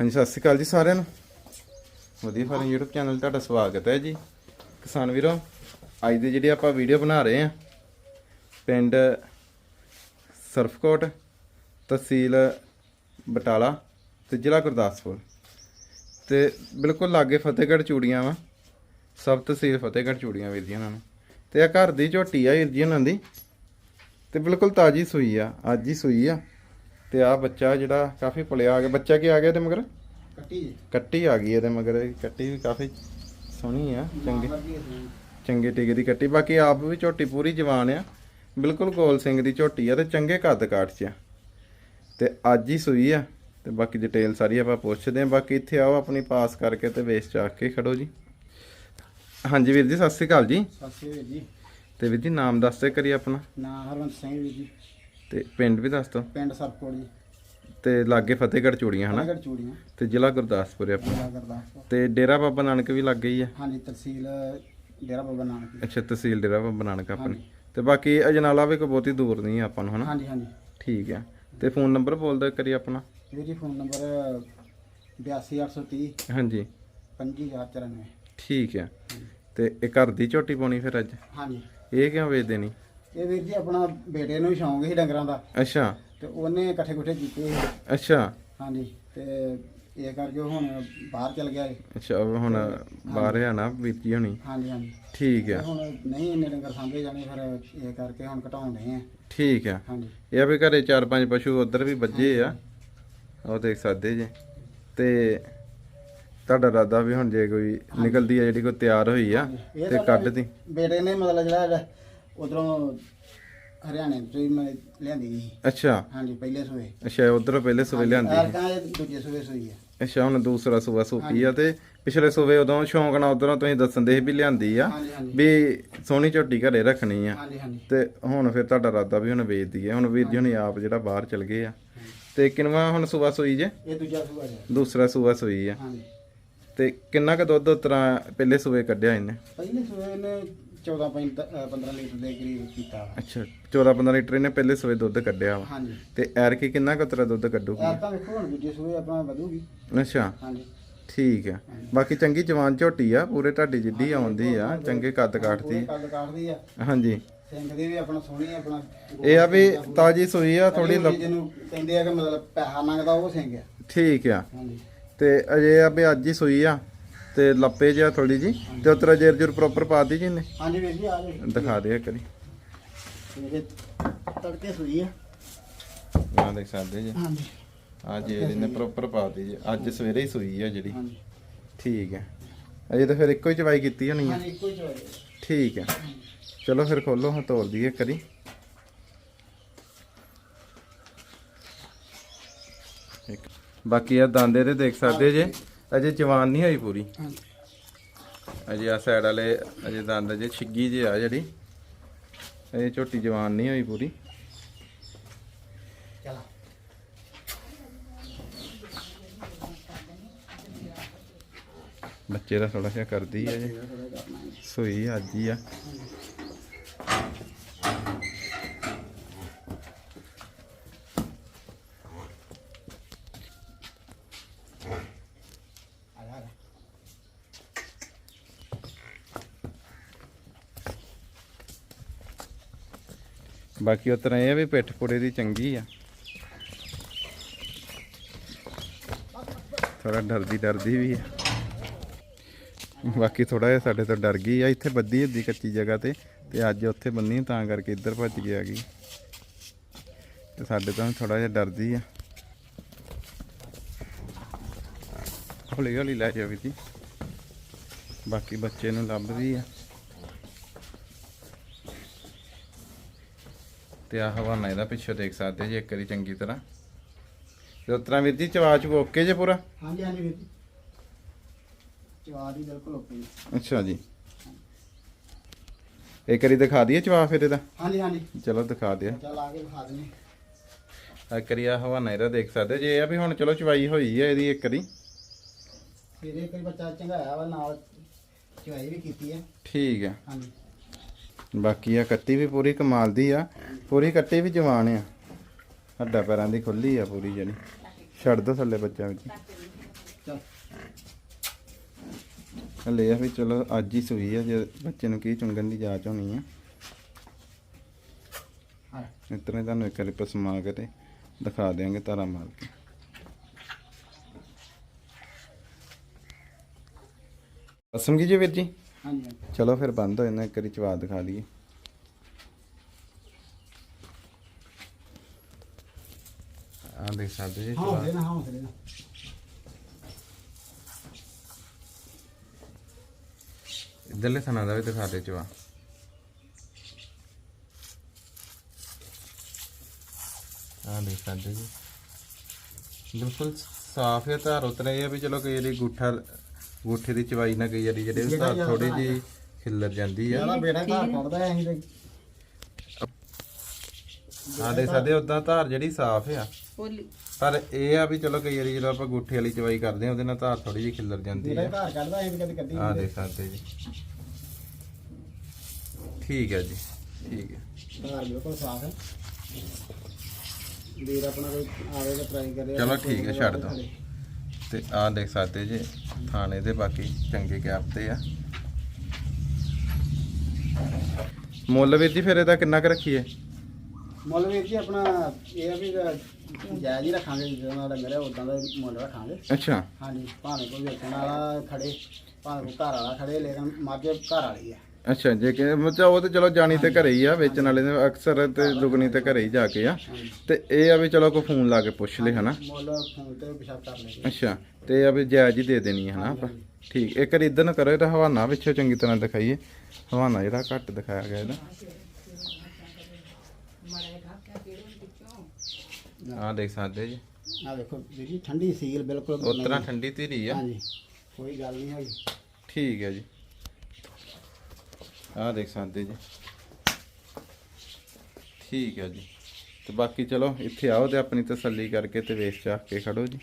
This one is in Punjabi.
ਹਾਂਜੀ, ਸਤਿ ਸ਼੍ਰੀ ਅਕਾਲ ਜੀ ਸਾਰਿਆਂ ਨੂੰ। ਵਧੀਆ ਫਾਰਮ YouTube ਚੈਨਲ ਤੁਹਾਡਾ ਸਵਾਗਤ ਹੈ ਜੀ। ਕਿਸਾਨ ਵੀਰੋ, ਅੱਜ ਦੀ ਜਿਹੜੀ ਆਪਾਂ ਵੀਡੀਓ ਬਣਾ ਰਹੇ ਹਾਂ, ਪਿੰਡ ਸਰਫਕੋਟ, ਤਹਿਸੀਲ ਬਟਾਲਾ ਤੇ ਜ਼ਿਲ੍ਹਾ ਗੁਰਦਾਸਪੁਰ। ਤੇ ਬਿਲਕੁਲ ਲਾਗੇ ਫਤਿਹਗੜ੍ਹ ਚੂੜੀਆਂ ਵਾ, ਸਬ ਤਹਿਸੀਲ ਫਤਿਹਗੜ੍ਹ ਚੂੜੀਆਂ ਵੀਰ ਜੀ ਉਹਨਾਂ ਨੂੰ। ਤੇ ਇਹ ਘਰ ਦੀ ਝੋਟੀ ਆ ਵੀਰ ਜੀ ਉਹਨਾਂ ਦੀ। ਤੇ ਬਿਲਕੁਲ ਤਾਜੀ ਸੂਈ ਆ, ਅੱਜ ਹੀ ਸੂਈ ਆ। ਤੇ ਆ ਬੱਚਾ ਜਿਹੜਾ ਕਾਫੀ ਪਲਿਆ ਆ ਗਿਆ। ਬੱਚਾ ਕੀ ਆ ਗਿਆ ਤੇ ਮਗਰ? ਕੱਟੀ ਕੱਟੀ ਆ ਗਈ ਇਹਦੇ ਮਗਰ। ਕੱਟੀ ਵੀ ਕਾਫੀ ਸੋਹਣੀ ਆ ਚੰਗੀ। ਚੰਗੇ ਟਿਕੇ ਦੀ ਕੱਟੀ। ਬਾਕੀ ਆਪ ਵੀ ਝੋਟੀ ਪੂਰੀ ਜਵਾਨ ਆ। ਬਿਲਕੁਲ ਗੋਲ ਸਿੰਘ ਦੀ ਝੋਟੀ ਆ ਤੇ ਚੰਗੇ ਕੱਦ ਕਾਠ ਚ ਆ। ਤੇ ਅੱਜ ਹੀ ਸੂਈ ਆ। ਤੇ ਬਾਕੀ ਡਿਟੇਲ ਸਾਰੀ ਆਪਾਂ ਪੁੱਛਦੇ ਆ। ਬਾਕੀ ਇੱਥੇ ਆਓ ਆਪਣੀ ਪਾਸ ਕਰਕੇ ਤੇ ਵੇਸ ਚੱਕ ਕੇ ਖੜੋ ਜੀ। ਹਾਂਜੀ ਵੀਰ ਜੀ ਸਤਿ ਸ਼੍ਰੀ ਅਕਾਲ ਜੀ। ਸਤਿ ਸ਼੍ਰੀ ਅਕਾਲ ਜੀ। ਤੇ ਵੀਰ ਜੀ ਨਾਮ ਦੱਸ ਦੇ ਕਰੀ ਆਪਣਾ। ਨਾਂ ਹਰਵੰਤ ਸਿੰਘ ਵੀਰ ਜੀ। ਤੇ ਪਿੰਡ ਵੀ ਦੱਸ ਦੋ। ਪਿੰਡ ਸਰਪੋੜ ਜੀ। ਤੇ ਲਾਗੇ ਫਤਿਹਗੜ੍ਹ ਚੂੜੀਆਂ ਹਨਾ? ਫਤਿਹਗੜ੍ਹ ਚੂੜੀਆਂ। ਤੇ ਜ਼ਿਲ੍ਹਾ ਗੁਰਦਾਸਪੁਰ ਆਪਣਾ। ਜ਼ਿਲ੍ਹਾ ਗੁਰਦਾਸਪੁਰ। ਤੇ ਡੇਰਾ ਬਾਬਾ ਨਾਨਕ ਵੀ ਲੱਗ ਗਈ ਆ? ਹਾਂਜੀ ਤਹਿਸੀਲ ਡੇਰਾ ਬਾਬਾ ਨਾਨਕ ਜੀ। ਅੱਛਾ ਤਹਿਸੀਲ ਡੇਰਾ ਬਾਬਾ ਨਾਨਕ ਆਪਣੀ। ਤੇ ਬਾਕੀ ਅਜਨਾਲਾ ਵੀ ਕੋਈ ਬਹੁਤੀ ਦੂਰ ਨਹੀਂ ਆਪਾਂ ਨੂੰ ਹਨਾ? ਹਾਂਜੀ ਹਾਂਜੀ। ਠੀਕ ਆ। ਤੇ ਫੋਨ ਨੰਬਰ ਬੋਲ ਦਿਓ ਕਰੀ ਆਪਣਾ। ਵੀਰ ਜੀ ਫੋਨ ਨੰਬਰ 82830 ਹਾਂਜੀ। 25494 ਠੀਕ ਆ। ਤੇ ਇਹ ਘਰ ਦੀ ਝੋਟੀ ਪਾਉਣੀ ਫਿਰ ਅੱਜ? ਹਾਂਜੀ। ਇਹ ਕਿਉਂ ਵੇਚ ਦੇਣੀ ਇਹ ਵੀਰ ਜੀ ਆਪਣਾ ਬੇਟੇ ਨੂੰ ਸ਼ੌਂਕ ਸੀ ਡੰਗਰਾਂ ਦਾ। ਅੱਛਾ। ਤੇ ਉਹਨੇ ਇਕੱਠੇ ਕੁੱਠੇ ਕੀਤੇ ਸੀ। ਅੱਛਾ। ਹਾਂਜੀ ਤੇ ਇਹ ਕਰਕੇ ਉਹ ਹੁਣ ਬਾਹਰ ਚਲ ਗਿਆ ਏ। ਅੱਛਾ ਉਹ ਹੁਣ ਬਾਹਰ ਆ ਨਾ ਬੀਤੀ ਹੋਣੀ। ਹਾਂਜੀ ਹਾਂਜੀ। ਠੀਕ ਤੇ ਆ। ਹੁਣ ਨਹੀਂ ਇੰਨੇ ਡੰਗਰ ਸਾਂਭੇ ਜਾਣੇ ਫਿਰ ਇਹ ਕਰਕੇ ਹੁਣ ਘਟਾਉਂਦੇ ਆ। ਠੀਕ ਆ। ਹਾਂਜੀ। ਇਹ ਆ ਵੀ ਘਰੇ ਚਾਰ ਪੰਜ ਪਸ਼ੂ ਉਧਰ ਵੀ ਵੱਜੇ ਆ। ਉਹ ਦੇਖ ਸਕਦੇ ਜੇ। ਤੇ ਤੁਹਾਡਾ ਇਰਾਦਾ ਵੀ ਹੁਣ ਜੇ ਕੋਈ ਨਿਕਲਦੀ ਆ ਜਿਹੜੀ ਕੋਈ ਤਿਆਰ ਹੋਈ ਆ ਤੇ ਤਾਂ ਕੱਢ ਦੀ। ਬੇਟੇ ਨੇ ਮਤਲਬ ਜਿਹੜਾ ਉਧਰੋਂ ਹਰਿਆਣੇ ਤੋਂ ਹੀ ਮੈਂ ਲਿਆਂਦੀ ਸੀ। ਅੱਛਾ। ਹਾਂਜੀ ਪਹਿਲੇ ਸੂਏ। ਅੱਛਾ ਉਧਰ ਪਹਿਲੇ ਸੂਵੇ ਲਿਆਂਦੀ। ਐਰਕਾਂ ਇਹ ਦੂਜੇ ਸੂਏ ਸੂਈ ਹੈ ਅੱਛਾ ਹੁਣ ਦੂਸਰਾ ਸੂਆ ਸੂਪੀ ਆ ਤੇ ਪਿਛਲੇ ਸੂਵੇ ਉਦੋਂ ਸ਼ੌਂਕ ਨਾਲ ਉਧਰੋਂ ਤੁਸੀਂ ਦੱਸਣ ਦੇ ਸੀ ਵੀ ਲਿਆਂਦੀ ਆ ਹਾਂਜੀ ਹਾਂਜੀ। ਵੀ ਸੋਹਣੀ ਝੋਟੀ ਘਰੇ ਰੱਖਣੀ ਆ। ਹਾਂਜੀ ਹਾਂਜੀ। ਤੇ ਹੁਣ ਫਿਰ ਤੁਹਾਡਾ ਇਰਾਦਾ ਵੀ ਹੁਣ ਵੇਚ ਦਈਏ ਹੁਣ ਵੀਰ ਜੀ ਹੁਣੀ ਆਪ ਜਿਹੜਾ ਬਾਹਰ ਚਲ ਗਏ ਆ। ਤੇ ਕਿੰਨਵਾ ਹੁਣ ਸੂਆ ਸੂਈ ਜੇ? ਇਹ ਦੂਜਾ ਸੂਆ ਹੈ ਦੂਸਰਾ ਸੂਆ ਸੂਈ ਆ। ਹਾਂਜੀ। ਤੇ ਕਿੰਨਾ ਕ ਦੁੱਧ ਉਤਰਾ ਪਹਿਲੇ ਸੂਏ ਕੱਢਿਆ ਇਹਨੇ? ਪਹਿਲੇ ਸੂਏ ਨੇ 14 15 15 ਲੀਟਰ ਦੇ ਕਰੀਬ ਕੀਤਾ ਵਾ। ਅੱਛਾ 14 15 ਲੀਟਰ ਇਹਨੇ ਪਹਿਲੇ ਸੂਏ ਦੁੱਧ ਕੱਢਿਆ ਵਾ। ਹਾਂਜੀ। ਤੇ ਐਰ ਕੀ ਕਿੰਨਾ ਕ ਉਤਰਾ ਦੁੱਧ ਕੱਢੂਗੀ? ਐਰ ਤਾਂ ਵੇਖੋ ਹੁਣ ਦੂਜੇ ਸੂਏ ਆਪਣਾ ਵਧੂਗੀ। ਅੱਛਾ। ਹਾਂਜੀ। ਠੀਕ ਆ। ਬਾਕੀ ਚੰਗੀ ਜਵਾਨ ਝੋਟੀ ਆ ਪੂਰੇ ਢਾਡੀ ਜਿੱਡੀ ਆਉਂਦੀ ਆ ਚੰਗੇ ਕੱਦ ਕਾਠਦੀ। ਕੱਦ ਕਾਟਦੀ ਆ। ਹਾਂਜੀ। ਸਿੰਘ ਦੀ ਵੀ ਆਪਣਾ ਸੋਹਣੀ ਆ ਆਪਣਾ ਇਹ ਆ ਵੀ ਤਾਜੀ ਸੂਈ ਆ ਥੋੜੀ ਥੋੜੀ ਜਿਹਨੂੰ ਕਹਿੰਦੇ ਆ ਕਿ ਮਤਲਬ ਪੈਸਾ ਮੰਗਦਾ ਉਹ ਸਿੰਘ ਆ। ਠੀਕ ਆ। ਹਾਂਜੀ। ਤੇ ਅਜੇ ਆ ਵੀ ਅੱਜ ਹੀ ਸੂਈ ਆ। ਤੇ ਲੱਪੇ ਜਿਹਾ ਥੋੜੀ ਜੀ ਤੇ ਉਤਰਾ ਜੇਰ ਜੁਰ ਪ੍ਰੋਪਰ ਪਾ ਦੀ ਜੀ ਨੇ ਹਾਂਜੀ ਵੀਰ ਜੀ ਆ ਜੀ ਦਿਖਾ ਦੇ ਕਰੀ ਇਹ ਤੜਕੇ ਸੂਈ ਆ। ਆ ਦੇਖ ਸਕਦੇ ਜੀ। ਹਾਂਜੀ। ਆ ਜੇਰ ਇਹਨੇ ਪ੍ਰੋਪਰ ਪਾ ਦੀ ਜੀ। ਅੱਜ ਸਵੇਰੇ ਹੀ ਸੂਈ ਆ ਜਿਹੜੀ। ਹਾਂਜੀ। ਠੀਕ ਹੈ। ਅਜੇ ਤਾਂ ਫਿਰ ਇੱਕੋ ਹੀ ਚਵਾਈ ਕੀਤੀ ਹੋਣੀ ਆ। ਹਾਂਜੀ ਇੱਕੋ ਹੀ ਚੋਏ ਠੀਕ ਹੈ। ਚਲੋ ਫਿਰ ਖੋਲੋ ਹਾਂ ਤੋੜ ਦਈਏ ਕਰੀ ਬਾਕੀ ਆ ਦਾੰਦੇ ਤੇ ਦੇਖ ਸਕਦੇ ਜੇ। ਅਜੇ ਜਵਾਨ ਨਹੀਂ ਹੋਈ ਪੂਰੀ। ਅਜੇ ਆ ਸਾਈਡ ਵਾਲੇ ਅਜੇ ਦੰਦ ਜੇ ਛਿੱਗੀ ਜੇ ਆ ਜਿਹੜੀ। ਇਹ ਝੋਟੀ ਜਵਾਨ ਨਹੀਂ ਹੋਈ ਪੂਰੀ। ਬੱਚੇ ਦਾ ਥੋੜਾ ਜਿਹਾ ਕਰਦੀ ਜੇ। ਸੋਈ ਅੱਜ ਹੀ ਆ। ਬਾਕੀ ਉਸ ਤਰ੍ਹਾਂ ਇਹ ਆ ਵੀ ਪਿੱਠ ਪੁੜੇ ਦੀ ਚੰਗੀ ਆ। ਥੋੜਾ ਡਰਦੀ ਡਰਦੀ ਵੀ ਆ। ਬਾਕੀ ਥੋੜਾ ਜਿਹਾ ਸਾਡੇ ਤੋਂ ਡਰ ਗਈ ਆ, ਇੱਥੇ ਬੱਦੀ ਹੁੰਦੀ ਕੱਚੀ ਜਗ੍ਹਾ ਤੇ ਤੇ ਅੱਜ ਉੱਥੇ ਬੰਨੀ ਤਾਂ ਕਰਕੇ ਇੱਧਰ ਭੱਜ ਕੇ ਆ ਗਈ। ਤੇ ਸਾਡੇ ਤੋਂ ਥੋੜਾ ਜਿਹਾ ਡਰਦੀ ਆ। ਹੌਲੀ ਹੌਲੀ ਲੈ ਜਾ ਵੀ ਜੀ। ਬਾਕੀ ਬੱਚੇ ਨੂੰ ਲੱਭਦੀ ਆ। ਤੇ ਆ ਹਵਾਨਾ ਇਹਦਾ ਪਿੱਛੇ ਦੇਖ ਸਕਦੇ ਜੀ ਇੱਕ ਵਾਰੀ ਚੰਗੀ ਤਰ੍ਹਾਂ। ਤੇ ਉਸ ਤਰ੍ਹਾਂ ਵੀਰ ਜੀ ਚਵਾਚ ਓਕੇ ਜੇ ਪੂਰਾ? ਹਾਂਜੀ ਹਾਂਜੀ ਵੀਰ ਜੀ। ਚਵਾ ਦੀ ਬਿਲਕੁਲ ਓਕੇ ਅੱਛਾ ਜੀ। ਇੱਕ ਵਾਰੀ ਦਿਖਾ ਦਈਏ ਚਵਾ ਫਿਰ ਇਹਦਾ? ਹਾਂਜੀ ਹਾਂਜੀ। ਚਲੋ ਦਿਖਾ ਦਿਓ। ਚੱਲ ਆ ਕੇ ਵਿਖਾ ਦਿੰਦੇ ਆ ਕਰੀ ਆ ਹਵਾਨਾ ਇਹਦਾ ਦੇਖ ਸਕਦੇ ਜੇ ਇਹ ਆ ਵੀ ਹੁਣ ਚਲੋ ਚਵਾਈ ਹੋਈ ਹੈ ਇਹਦੀ ਇੱਕ ਵਾਰੀ। ਫਿਰ ਇਹ ਕੋਈ ਬੱਚਾ ਚੰਗਾਇਆ ਵਾ ਨਾਲ ਚਵਾਈ ਵੀ ਕੀਤੀ ਹੈ ਠੀਕ ਹੈ ਹਾਂਜੀ। ਬਾਕੀ ਆ ਕੱਤੀ ਵੀ ਪੂਰੀ ਕਮਾਲ ਦੀ ਆ। ਪੂਰੀ ਕੱਟੀ ਵੀ ਜਵਾਨ ਆ। ਹੱਡਾ ਪੈਰਾਂ ਦੀ ਖੁੱਲੀ ਆ ਪੂਰੀ ਜਿਹੜੀ ਛੱਡ ਦੋ ਥੱਲੇ ਬੱਚਾ ਵਿੱਚ। ਹਲੇ ਆ ਵੀ ਚਲੋ ਅੱਜ ਹੀ ਸੂਈ ਆ, ਜੇ ਬੱਚੇ ਨੂੰ ਕੀ ਚੁੰਗਣ ਦੀ ਜਾਂਚ ਹੋਣੀ ਆ। ਇਤਨੇ ਤੁਹਾਨੂੰ ਇੱਕ ਵਾਰੀ ਪਸਮਾ ਕੇ ਤੇ ਦਿਖਾ ਦਿਆਂਗੇ ਤਾਰਾ ਮਾਰ ਕੇ। ਪਸਮ ਕੀ ਜੀ ਵੀਰ ਜੀ। ਹਾਂਜੀ। ਚਲੋ ਫਿਰ ਬੰਦ ਹੋ ਜਾਂਦਾ ਇੱਕ ਵਾਰੀ ਚਵਾ ਦਿਖਾ ਦਈਏ। ਆ ਦੇਖ ਸਕਦੇ ਜੀ ਹਾਂ ਨਾ ਹਾਂ ਨਾ। ਇਧਰਲੇ ਥਣਾ ਦਾ ਵੀ ਦਿਖਾ ਦੇ ਚਵਾ। ਆ ਦੇਖ ਸਕਦੇ ਜੀ। ਬਿਲਕੁਲ ਸਾਫ਼ ਹੈ ਧਾਰ ਉਤਰੇ ਇਹ ਆ ਵੀ ਚਲੋ ਕਈ ਵਾਰੀ ਗੁੱਠਾ ਗੁੱਠੇ ਦੀ ਚਵਾਈ ਨਾ ਕਈ ਵਾਰੀ ਜਿਹੜੇ ਜਿਹੜਾ ਧਾਰ ਥੋੜੀ ਜੀ ਖਿੱਲਰ ਜਾਂਦੀ ਆ। ਜ਼ਿਆਦਾ ਬੇੜਾ ਘਰ ਕੱਢਦਾ ਐ ਅਸੀਂ ਤੇ। ਆ ਦੇਖ ਸਕਦੇ ਉਦਾਂ ਧਾਰ ਜਿਹੜੀ ਸਾਫ਼ ਆ। ਹੋਲੀ। ਪਰ ਇਹ ਆ ਵੀ ਚਲੋ ਕਈ ਵਾਰੀ ਜਦੋਂ ਆਪਾਂ ਗੁੱਠੇ ਵਾਲੀ ਚਵਾਈ ਕਰਦੇ ਆ ਉਹਦੇ ਨਾਲ ਧਾਰ ਥੋੜੀ ਜਿਹੀ ਖਿੱਲਰ ਜਾਂਦੀ ਆ। ਘਰ ਕੱਢਦਾ ਅਸੀਂ ਤੇ ਕਦੇ ਕੱਢੀ ਆ ਨਹੀਂ ਦੇਖ ਸਕਦੇ ਜੀ। ਠੀਕ ਹੈ ਜੀ ਠੀਕ ਹੈ ਘਰ ਬਿਲਕੁਲ ਸਾਫ਼ ਹੈ ਵੀਰ ਆਪਣਾ ਕੋਈ ਆਵੇ ਤਾਂ ਟਰਾਈ ਕਰੇ। ਚਲੋ ਠੀਕ ਹੈ, ਛੱਡ ਦਿਓ। ਤੇ ਆਹ ਦੇਖ ਸਕਦੇ ਜੀ ਥਾਣੇ ਦੇ ਬਾਕੀ ਚੰਗੇ ਗੈਪ ਤੇ ਆ। ਮੁੱਲ ਵੀਰ ਜੀ ਫਿਰ ਇਹਦਾ ਕਿੰਨਾ ਕੁ ਰੱਖੀਏ? ਮੁੱਲ ਵੀਰ ਜੀ ਆਪਣਾ ਇਹ ਆ ਵੀ ਜਾਇਜ਼ ਹੀ ਰੱਖਾਂਗੇ ਜਦੋਂ ਨਾਲ ਮੇਰੇ ਉਦਾਂ ਦਾ ਹੀ ਮੁੱਲ ਰੱਖਾਂਗੇ। ਅੱਛਾ। ਹਾਂਜੀ ਭਾਵੇਂ ਕੋਈ ਵੇਚਣ ਵਾਲਾ ਖੜੇ ਭਾਵੇਂ ਕੋਈ ਘਰ ਵਾਲਾ ਖੜੇ ਲੇਕਿਨ ਮੱਝ ਘਰ ਵਾਲੀ ਹੈ ਅੱਛਾ ਜੇ ਕਿ ਮਤਲਬ ਉਹ ਤੇ ਚਲੋ ਜਾਣੀ ਤੇ ਘਰੇ ਹੀ ਆ ਵੇਚਣ ਵਾਲੇ ਨੇ ਅਕਸਰ ਤੇ ਦੁਗਣੀ ਤੇ ਘਰੇ ਹੀ ਜਾ ਕੇ ਆ। ਤੇ ਇਹ ਆ ਵੀ ਚਲੋ ਕੋਈ ਫੋਨ ਲਾ ਕੇ ਪੁੱਛ ਲੈ ਹਨਾ? ਮੁੱਲ ਫੋਨ ਤੇ ਪਿਛਾਬ ਕਰ ਲੈਂਦੇ ਅੱਛਾ ਤੇ ਆ ਵੀ ਜਾਇਜ਼ ਹੀ ਦੇ ਦੇਣੀ ਹੈ ਹਨਾ ਆਪਾਂ? ਠੀਕ ਇੱਕ ਵਾਰੀ ਇਦਾਂ ਨਾ ਕਰੋ ਇਹਦਾ ਹਵਾਨਾ ਪਿੱਛੇ ਚੰਗੀ ਤਰ੍ਹਾਂ ਦਿਖਾਈਏ। ਹਵਾਨਾ ਜਿਹੜਾ ਘੱਟ ਦਿਖਾਇਆ ਗਿਆ ਇਹਦਾ। ਆਹ ਦੇਖ ਸਕਦੇ ਜੀ। ਆ ਦੇਖੋ ਜੀ ਠੰਡੀ ਸੀਲ ਬਿਲਕੁਲ ਉਸ ਤਰ੍ਹਾਂ ਠੰਡੀ ਧੀਰੀ ਆ। ਹਾਂਜੀ ਕੋਈ ਗੱਲ ਨਹੀਂ ਹੈਗੀ। ਠੀਕ ਹੈ ਜੀ। ਆਹ ਦੇਖ ਸਕਦੇ ਜੀ। ਠੀਕ ਹੈ ਜੀ। ਤੇ ਬਾਕੀ ਚਲੋ, ਇੱਥੇ ਆਓ ਤੇ ਆਪਣੀ ਤਸੱਲੀ ਕਰਕੇ ਤੇ ਵੇਚ ਚਾਹ ਕੇ ਖੜੋ ਜੀ।